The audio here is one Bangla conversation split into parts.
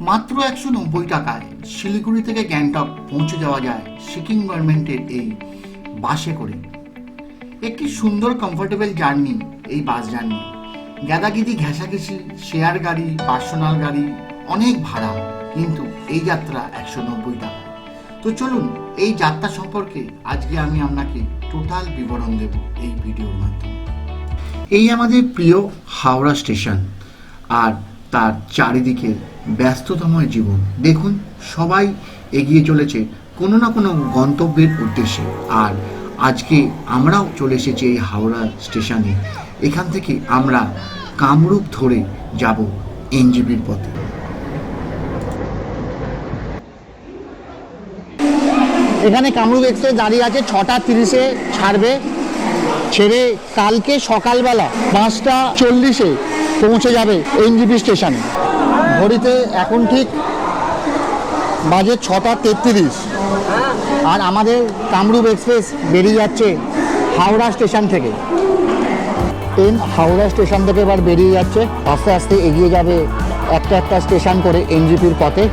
মাত্র একশো নব্বই টাকায় শিলিগুড়ি থেকে গ্যাংটক পৌঁছে যাওয়া যায় সিকিম গভর্নমেন্টের এই বাসে করে। একটি সুন্দর কমফোর্টেবল জার্নি এই বাস জার্নি গ্যাদাগিদি ঘেঁষাঘেঁষি, শেয়ার গাড়ি পার্সোনাল গাড়ি, অনেক ভাড়া, কিন্তু এই যাত্রা একশো নব্বই টাকা। তো চলুন এই যাত্রা সম্পর্কে আজকে আমি আপনাকে টোটাল বিবরণ দেব এই ভিডিওর মাধ্যমে। এই আমাদের প্রিয় হাওড়া স্টেশন। আর তার চারিদিকের ব্যস্ততময় জীবন। দেখুন, সবাই এগিয়ে চলেছে কোনো না কোনো গন্তব্যের উদ্দেশ্যে। আর আজকে আমরাও চলে এসেছি এই হাওড়া স্টেশনে। এখান থেকে আমরা কামরূপ ধরে যাব এনজিপির পথে। এখানে কামরূপ এক্সপ্রেস দাঁড়িয়ে আছে, ছটা তিরিশে ছাড়বে। ছেড়ে কালকে সকালবেলা পাঁচটা চল্লিশে পৌঁছে যাবে এনজিপি স্টেশনে। ঘড়িতে এখন ঠিক বাজে ছটা তেত্রিশ। আর আমাদের কামরূপ এক্সপ্রেস বেরিয়ে যাচ্ছে হাওড়া স্টেশন থেকে। ট্রেন হাওড়া স্টেশন থেকে এবার বেরিয়ে যাচ্ছে। আস্তে আস্তে এগিয়ে যাবে একটা একটা স্টেশন করে এনজিপির পথে।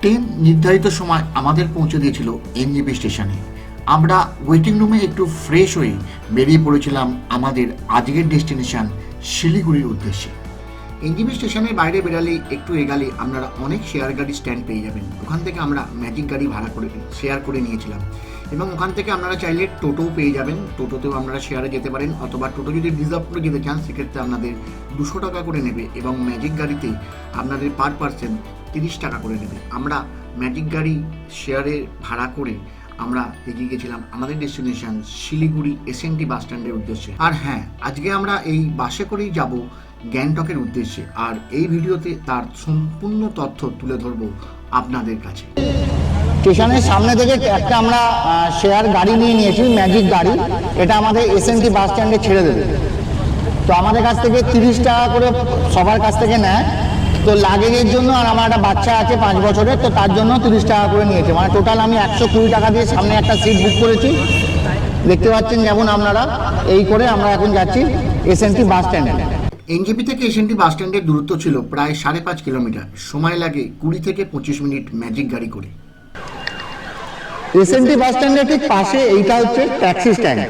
ট্রেন নির্ধারিত সময় আমাদের পৌঁছে দিয়েছিল এনজিপি স্টেশনে। আমরা ওয়েটিং রুমে একটু ফ্রেশ হয়ে বেরিয়ে পড়েছিলাম আমাদের আজকের ডেস্টিনেশন শিলিগুড়ির উদ্দেশ্যে। এনজিপি স্টেশনের বাইরে বেরালেই একটু এগালে আপনারা অনেক শেয়ার গাড়ি স্ট্যান্ড পেয়ে যাবেন। ওখান থেকে আমরা ম্যাজিক গাড়ি ভাড়া করে শেয়ার করে নিয়েছিলাম। এবং ওখান থেকে আপনারা চাইলে টোটোও পেয়ে যাবেন। টোটোতেও আপনারা শেয়ারে যেতে পারেন। অথবা টোটো যদি রিজার্ভ করে যেতে চান, সেক্ষেত্রে আপনাদের দুশো টাকা করে নেবে এবং ম্যাজিক গাড়িতে আপনাদের পার পার্সন তিরিশ টাকা করে নেবে। আমরা ম্যাজিক গাড়ি শেয়ারে ভাড়া করে আমরা এগিয়ে গেছিলাম আমাদের destination Siliguri S SNT bus স্ট্যান্ডের উদ্দেশ্যে। আর হ্যাঁ আজকে আমরা এই বাসে করেই যাব গ্যাংটকের উদ্দেশ্যে আর এই ভিডিওতে তার সম্পূর্ণ তথ্য তুলে ধরবো আপনাদের কাছে। স্টেশনের সামনে থেকে একটা আমরা শেয়ার গাড়ি নিয়ে নিয়েছি ম্যাজিক গাড়ি। এটা আমাদের এসএনটি বাস স্ট্যান্ডে ছেড়ে দেবে। তো আমাদের কাছ থেকে তিরিশ টাকা করে সবার কাছ থেকে নেয়। তো লাগেজের জন্য আর আমার একটা বাচ্চা আছে পাঁচ বছরের, তো তার জন্য তিরিশ টাকা করে নিয়েছে। মানে টোটাল আমি একশো কুড়ি টাকা দিয়ে সামনে একটা সিট বুক করেছি। দেখতে পাচ্ছেন যেমন আপনারা, এই করে আমরা এখন যাচ্ছি এসএনটি বাস স্ট্যান্ডে এনজেপি থেকে এসএনটি বাস স্ট্যান্ডের দূরত্ব ছিল প্রায় সাড়ে পাঁচ কিলোমিটার। সময় লাগে কুড়ি থেকে পঁচিশ মিনিট ম্যাজিক গাড়ি করে। এসএনটি বাস স্ট্যান্ডের ঠিক পাশে এইটা হচ্ছে ট্যাক্সি স্ট্যান্ড।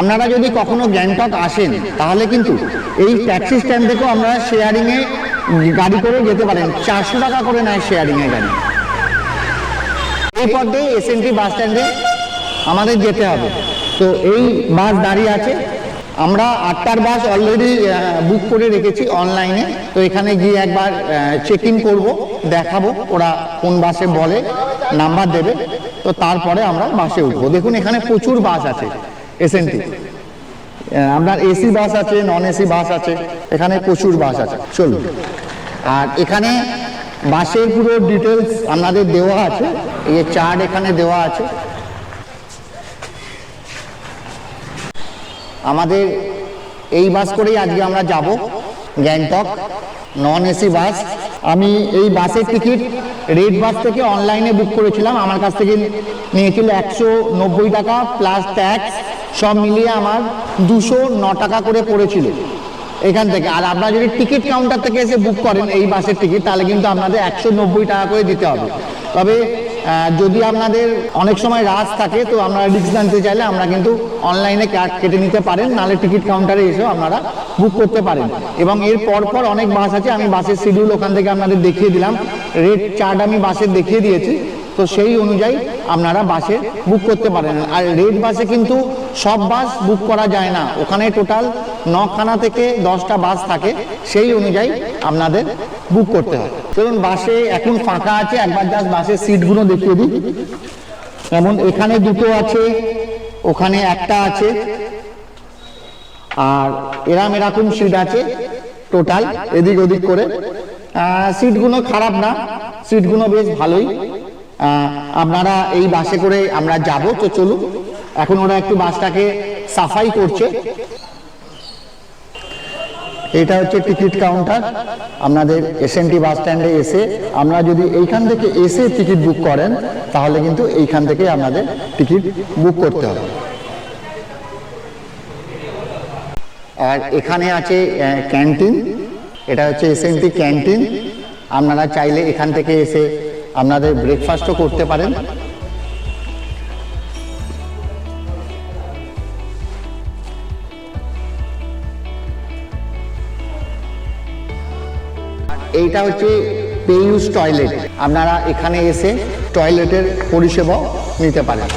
আপনারা যদি কখনো গ্যাংটক আসেন, তাহলে কিন্তু এই ট্যাক্সি স্ট্যান্ড থেকেও আমরা শেয়ারিংয়ে গাড়ি করে যেতে পারেন। চারশো টাকা করে নেয় শেয়ারিংয়ে গাড়ি। এই পথে এসএনটি বাস স্ট্যান্ডে আমাদের যেতে হবে। তো এই বাস দাঁড়িয়ে আছে। আমরা আটটার বাস অলরেডি বুক করে রেখেছি অনলাইনে তো এখানে গিয়ে একবার চেক ইন করব, দেখাবো, ওরা কোন বাসে বলে নাম্বার দেবে। তো তারপরে আমরা বাসে উঠবো। দেখুন, এখানে প্রচুর বাস আছে এসএনটি আপনার এসি বাস আছে নন এসি বাস আছে, এখানে প্রচুর বাস আছে। চলুন। আর এখানে বাসের পুরো ডিটেলস আপনাদের দেওয়া আছে। এই চার্ট এখানে দেওয়া আছে। আমাদের এই বাস করেই আজকে আমরা যাব, গ্যাংটক নন এসি বাস। আমি এই বাসের টিকিট রেড বাস থেকে অনলাইনে বুক করেছিলাম। আমার কাছ থেকে নিয়েছিল একশো নব্বই টাকা প্লাস ট্যাক্স, সব মিলিয়ে আমার দুশো ন টাকা করে পড়েছিল এখান থেকে। আর আপনারা যদি টিকিট কাউন্টার থেকে এসে বুক করেন এই বাসের টিকিট, তাহলে কিন্তু আপনাদের একশো নব্বই টাকা করে দিতে হবে। তবে যদি আপনাদের অনেক সময় রাজ থাকে, তো আপনারা রিক্স জানতে চাইলে আমরা কিন্তু অনলাইনে কেটে নিতে পারেন, নাহলে টিকিট কাউন্টারে এসেও আপনারা বুক করতে পারেন। এবং এর পর পর অনেক বাস আছে, আমি বাসের শিডিউল ওখান থেকে আপনাদের দেখিয়ে দিলাম। রেড চার্ট আমি বাসের দেখিয়ে দিয়েছি। তো সেই অনুযায়ী আপনারা বাসে বুক করতে পারেন। আর রেড বাসে কিন্তু সব বাস বুক করা যায় না। ওখানে টোটাল নখানা থেকে দশটা বাস থাকে। সেই অনুযায়ী আপনাদের বুক করতে হয়। চলুন বাসে এখন ফাঁকা আছে, একবার জাস্ট বাসের সিটগুলো দেখিয়ে দিই। যেমন এখানে দুটো আছে, ওখানে একটা আছে, আর এরাম এরকম সিট আছে টোটাল এদিক ওদিক করে। সিটগুলো খারাপ না। সিটগুলো বেশ ভালোই। আপনারা এই বাসে করে আমরা যাব, তো চলুন। এখন ওরা একটু বাসটাকে সাফাই করছে। এটা হচ্ছে টিকিট কাউন্টার। আপনাদের এসএনটি বাস স্ট্যান্ডে এসে আমরা যদি এইখান থেকে এসে টিকিট বুক করেন, তাহলে কিন্তু এইখান থেকে আপনাদের টিকিট বুক করতে হবে। আর এখানে আছে ক্যান্টিন। এটা হচ্ছে এসএনটি ক্যান্টিন। আপনারা চাইলে এখান থেকে এসে আপনাদের ব্রেকফাস্টও করতে পারেন। এইটা হচ্ছে পেইউস টয়লেট আপনারা এখানে এসে টয়লেটের পরিষেবাও নিতে পারেন।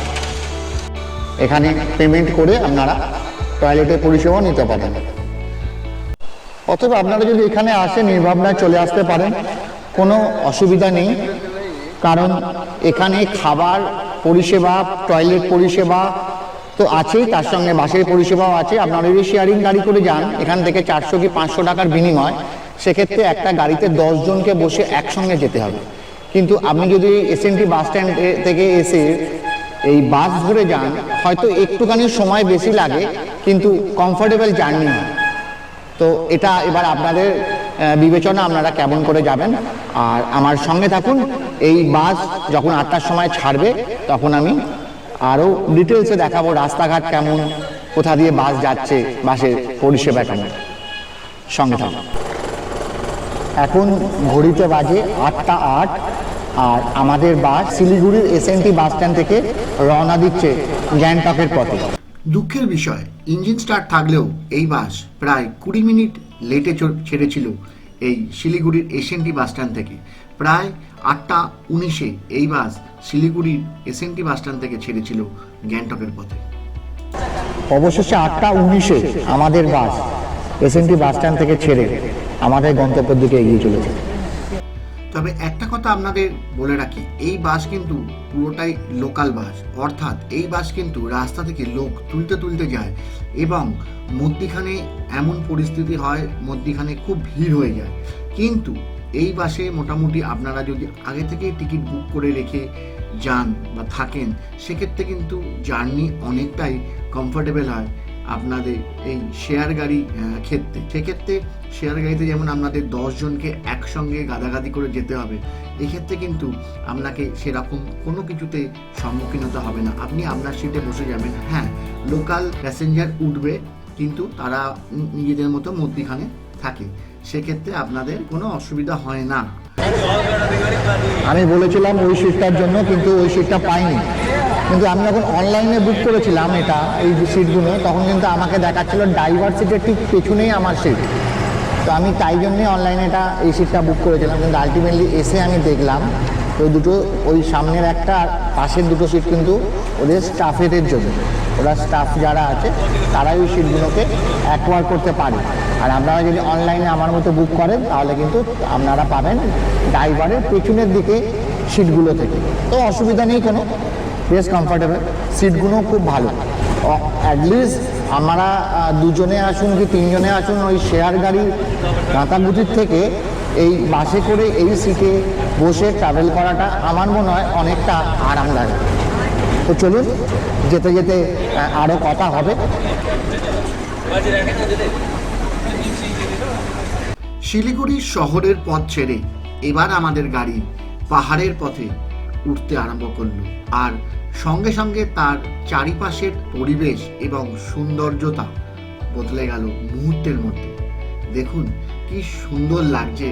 এখানে পেমেন্ট করে আপনারা টয়লেটের পরিষেবাও নিতে পারেন। অথবা আপনারা যদি এখানে আসেন নির্ভাবনায় চলে আসতে পারেন, কোনো অসুবিধা নেই। কারণ এখানে খাবার পরিষেবা টয়লেট পরিষেবা তো আছেই, তার সঙ্গে বাসের পরিষেবাও আছে। আপনারা যদি শেয়ারিং গাড়ি করে যান, এখান থেকে চারশো কি পাঁচশো টাকার বিনিময়, সেক্ষেত্রে একটা গাড়িতে দশ জনকে বসে একসঙ্গে যেতে হবে। কিন্তু আপনি যদি এসএনটি বাস স্ট্যান্ড থেকে এসে এই বাস ধরে যান, হয়তো একটুখানি সময় বেশি লাগে, কিন্তু কমফোর্টেবল জার্নি হয়। তো এটা এবার আপনাদের বিবেচনা আপনারা কেমন করে যাবেন। আর আমার সঙ্গে থাকুন এই বাস যখন আটটার সময় ছাড়বে, তখন আমি আরও ডিটেলসে দেখাবো রাস্তাঘাট কেমন, কোথা দিয়ে বাস যাচ্ছে, বাসের পরিষেবা কেমন। সঙ্গে থাকুন। এখন ঘড়িতে বাজে আটটা আট, আর আমাদের বাস শিলিগুড়ির এসএনটি বাস স্ট্যান্ড থেকে রওনা দিচ্ছে গ্যাংটকের পথে। দুঃখের বিষয়, ইঞ্জিন স্টার্ট থাকলেও এই বাস প্রায় কুড়ি মিনিট লেটে ছেড়েছিল এই শিলিগুড়ির এসএনটি বাস স্ট্যান্ড থেকে। প্রায় আটটা উনিশে এই বাস শিলিগুড়ির এসএনটি বাস স্ট্যান্ড থেকে ছেড়েছিল গ্যাংটকের পথে। অবশেষে আটটা উনিশে আমাদের বাস এসএনটি বাস স্ট্যান্ড থেকে ছেড়ে আমাদের গন্তব্যের দিকে এগিয়ে চলেছে। তবে একটা কথা আপনাদের বলে রাখি এই বাস কিন্তু পুরোটাই লোকাল বাস। অর্থাৎ এই বাস কিন্তু রাস্তা থেকে লোক তুলতে তুলতে যায় এবং মধ্যিখানে এমন পরিস্থিতি হয় মধ্যিখানে খুব ভিড় হয়ে যায়। কিন্তু এই বাসে মোটামুটি আপনারা যদি আগে থেকে টিকিট বুক করে রেখে যান বা থাকেন, সেক্ষেত্রে কিন্তু জার্নি অনেকটাই কমফোর্টেবল হয় আপনাদের এই শেয়ার গাড়ি ক্ষেত্রে। সেক্ষেত্রে শেয়ার গাড়িতে যেমন আপনাদের দশজনকে একসঙ্গে গাদাগাদি করে যেতে হবে, এক্ষেত্রে কিন্তু আপনাকে সেরকম কোনো কিছুতে সম্মুখীন হতে হবে না। আপনি আপনার সিটে বসে যাবেন। হ্যাঁ লোকাল প্যাসেঞ্জার উঠবে, কিন্তু তারা নিজেদের মতো মধ্যিখানে থাকে। সেক্ষেত্রে আপনাদের কোনো অসুবিধা হয় না। আমি বলেছিলাম ওই সিটটার জন্য, কিন্তু ওই সিটটা পাইনি। কিন্তু আমি যখন অনলাইনে বুক করেছিলাম এটা, এই সিটগুলো তখন কিন্তু আমাকে দেখাচ্ছিল ড্রাইভার সিটের ঠিক পেছনেই আমার সিট তো আমি তাই জন্যই অনলাইনে এটা, এই সিটটা বুক করেছিলাম। কিন্তু আলটিমেটলি এসে আমি দেখলাম, ওই দুটো, ওই সামনের একটা আর পাশের দুটো সিট কিন্তু ওদের স্টাফেদের জন্য। ওরা স্টাফ যারা আছে, তারাই ওই সিটগুলোকে অ্যাকোয়ার করতে পারে। আর আপনারা যদি অনলাইনে আমার মতো বুক করেন, তাহলে কিন্তু আপনারা পাবেন ড্রাইভারের পেছনের দিকে সিটগুলো থেকে। তো অসুবিধা নেই কোনো। বেশ কমফোর্টেবল সিটগুলো খুব ভালো। অ্যাটলিস্ট আমরা দুজনে আসুন কি তিনজনে আসুন, ওই শেয়ার গাড়ি গাঁতাগুটির থেকে এই বাসে করে এই সিটে বসে ট্রাভেল করাটা আমার মনে হয় অনেকটা আরামদায়ক। তো চলুন, যেতে যেতে আরও কথা হবে। শিলিগুড়ি শহরের পথ ছেড়ে এবার আমাদের গাড়ি পাহাড়ের পথে উঠতে আরম্ভ করল। আর সঙ্গে সঙ্গে তার চারিপাশের পরিবেশ এবং সৌন্দর্যতা বদলে গেল মুহূর্তের মধ্যে। দেখুন, কি সুন্দর লাগছে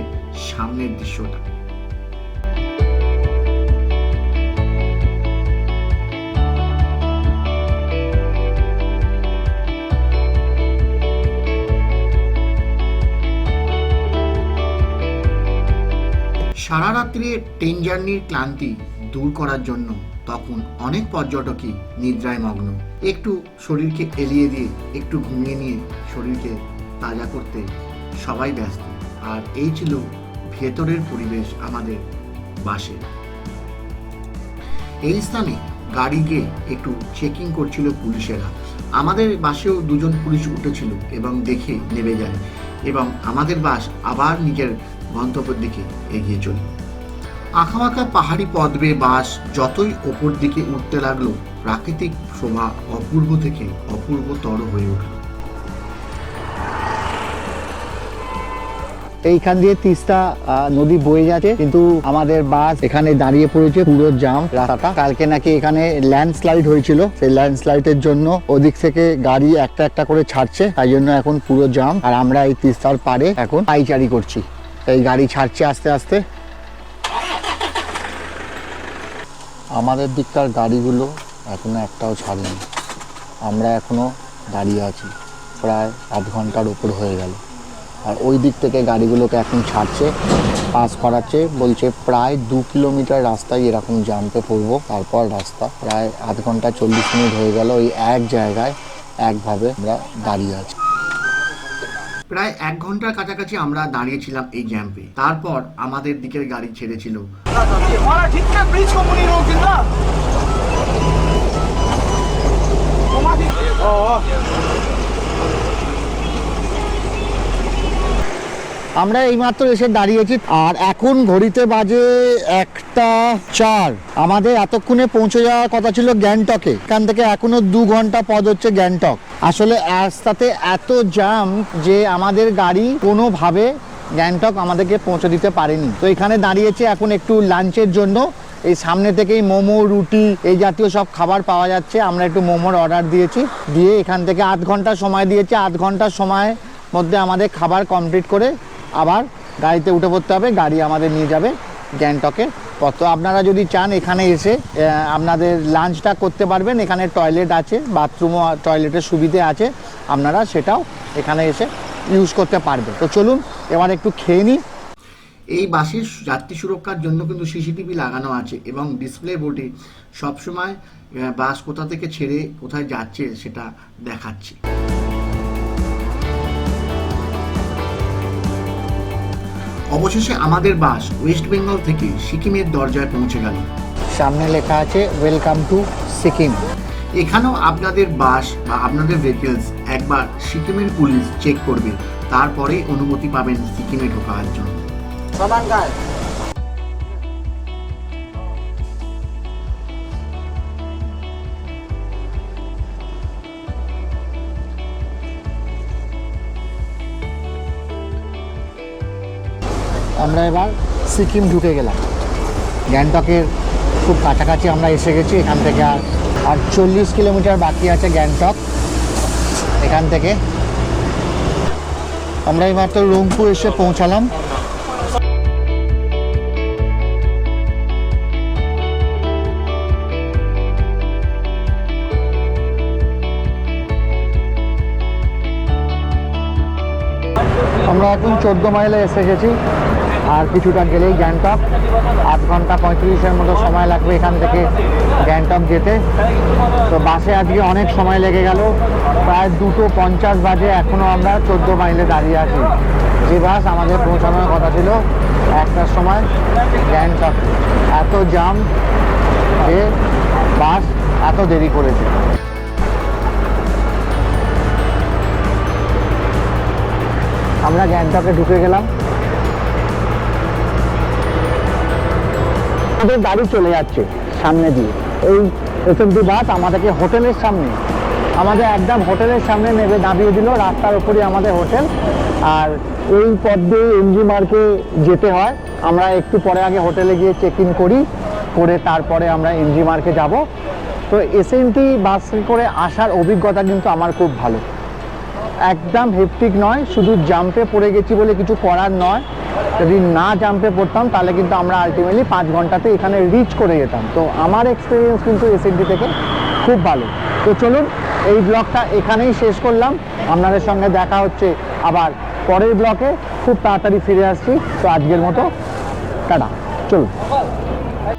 সামনের দৃশ্যটা। সারা রাত্রে ট্রেন জার্নির ক্লান্তি দূর করার জন্য তখন অনেক পর্যটকই নিদ্রায় মগ্ন। একটু শরীরকে এলিয়ে দিয়ে, একটু ঘুমিয়ে নিয়ে শরীরকে তাজা করতে সবাই ব্যস্ত। আর এই ছিল ভেতরের পরিবেশ আমাদের বাসে। এই স্থানে গাড়িকে একটু চেকিং করছিল পুলিশেরা। আমাদের বাসেও দুজন পুলিশ উঠেছিল এবং দেখে নেমে যায়। এবং আমাদের বাস আবার নিজের গন্তব্যের দিকে এগিয়ে চলে। আঁকাবাঁকা পাহাড়ি পথ বেয়ে বাস যতই ওপর দিকে উঠতে লাগল, প্রাকৃতিক শোভা অপূর্ব থেকে অপূর্বতর হয়ে উঠল। এইখান দিয়ে তিস্তা নদী বয়ে যাচ্ছে, কিন্তু আমাদের বাস এখানে দাঁড়িয়ে পড়েছে পুরো জাম রাস্তাটা। কালকে নাকি এখানে ল্যান্ডস্লাইড হয়েছিল, সেই ল্যান্ডস্লাইডের জন্য ওদিক থেকে গাড়ি একটা একটা করে ছাড়ছে, তাই জন্য এখন পুরো জাম। আর আমরা এই তিস্তার পারে এখন পাইচারি করছি। এই গাড়ি ছাড়ছে আস্তে আস্তে। আমাদের দিককার গাড়িগুলো এখনও একটাও ছাড়েনি। আমরা এখনও দাঁড়িয়ে আছি, প্রায় আধ ঘণ্টার উপর হয়ে গেল। আর ওই দিক থেকে গাড়িগুলোকে এখন ছাড়ছে, পাস করাচ্ছে, বলছে প্রায় দু কিলোমিটার রাস্তায় এরকম জাম্পে পড়ব, তারপর রাস্তা প্রায় আধ ঘণ্টা চল্লিশ মিনিট হয়ে গেল ওই এক জায়গায় একভাবে আমরা দাঁড়িয়ে আছি। প্রায় এক ঘণ্টার কাছাকাছি আমরা দাঁড়িয়েছিলাম এই জ্যাম্পে তারপর আমাদের দিকের গাড়ি ছেড়েছিল। আমরা এইমাত্র এসে দাঁড়িয়েছি আর এখন ঘড়িতে বাজে একটা চার। আমাদের এতক্ষণে পৌঁছে যাওয়ার কথা ছিল গ্যাংটকে। এখান থেকে এখনও দু ঘণ্টা পদ হচ্ছে গ্যাংটক। আসলে রাস্তাতে এত জ্যাম যে আমাদের গাড়ি কোনোভাবে গ্যাংটক আমাদেরকে পৌঁছে দিতে পারেনি। তো এখানে দাঁড়িয়েছে এখন একটু লাঞ্চের জন্য। এই সামনে থেকেই মোমো, রুটি, এই জাতীয় সব খাবার পাওয়া যাচ্ছে। আমরা একটু মোমোর অর্ডার দিয়েছি। দিয়ে এখান থেকে আধ ঘণ্টা সময় দিয়েছি। আধ ঘণ্টার সময় মধ্যে আমাদের খাবার কমপ্লিট করে আবার গাড়িতে উঠে পড়তে হবে, গাড়ি আমাদের নিয়ে যাবে গ্যাংটকে। কত আপনারা যদি চান এখানে এসে আপনাদের লাঞ্চটা করতে পারবেন, এখানে টয়লেট আছে বাথরুমও টয়লেটের সুবিধে আছে, আপনারা সেটাও এখানে এসে ইউজ করতে পারবে তো চলুন, এবার একটু খেয়ে নিই। এই বাসের যাত্রী সুরক্ষার জন্য কিন্তু সিসিটিভি লাগানো আছে এবং ডিসপ্লে বোর্ডে সবসময় বাস কোথা থেকে ছেড়ে কোথায় যাচ্ছে সেটা দেখাচ্ছে। অবশেষে আমাদের বাস ওয়েস্ট বেঙ্গল থেকে সিকিমের দরজায় পৌঁছে গেল। সামনে লেখা আছে ওয়েলকাম টু সিকিম এখানেও আপনাদের বাস বা আপনাদের ভেহিকলস একবার সিকিমের পুলিশ চেক করবে। তারপরে অনুমতি পাবেন সিকিমে ঢোকার জন্য। সমান আমরা এবার সিকিম ঢুকে গেলাম। গ্যাংটকের খুব কাছাকাছি আমরা এসে গেছি, এখান থেকে আর আর চল্লিশ কিলোমিটার বাকি আছে গ্যাংটক। এখান থেকে আমরা এইমাত্র রংপুর এসে পৌঁছালাম। আমরা এখন চোদ্দ মাইলে এসে গেছি। আর কিছুটা গেলেই গ্যাংটক। আধ ঘণ্টা পঁয়ত্রিশের মতো সময় লাগবে এখান থেকে গ্যাংটক যেতে। তো বাসে আজকে অনেক সময় লেগে গেল। প্রায় দুটো পঞ্চাশ বাজে এখনও আমরা চোদ্দ মাইলে দাঁড়িয়ে আছি। যে বাস আমাদের পৌঁছানোর কথা ছিল একটার সময় গ্যাংটক। এত জাম যে বাস এত দেরি করেছে। আমরা গ্যাংটকে ঢুকে গেলাম। আমাদের গাড়ি চলে যাচ্ছে সামনে দিয়ে। এই এস এসএমটি বাস আমাদেরকে হোটেলের সামনে। আমাদের একদম হোটেলের সামনে নেবে দাঁড়িয়ে দিল, রাস্তার উপরই আমাদের হোটেল। আর এই পথ দিয়ে এমজি মার্কে যেতে হয়। আমরা একটু পরে আগে হোটেলে গিয়ে চেক ইন করি, করে তারপরে আমরা এমজি মার্কে যাব। তো এসএনটি বাস করে আসার অভিজ্ঞতা কিন্তু আমার খুব ভালো। একদম হেপটিক নয়, শুধু জাম্পে পড়ে গেছি বলে কিছু করার নয়। যদি না জাম্পে পড়তাম, তাহলে কিন্তু আমরা আলটিমেটলি পাঁচ ঘন্টাতে এখানে রিচ করে যেতাম। তো আমার এক্সপিরিয়েন্স কিন্তু এসএনডি থেকে খুব ভালো। তো চলুন, এই ব্লগটা এখানেই শেষ করলাম। আপনাদের সঙ্গে দেখা হচ্ছে আবার পরের ব্লকে খুব তাড়াতাড়ি ফিরে আসছি। তো আজকের মতো, টাটা। চলুন।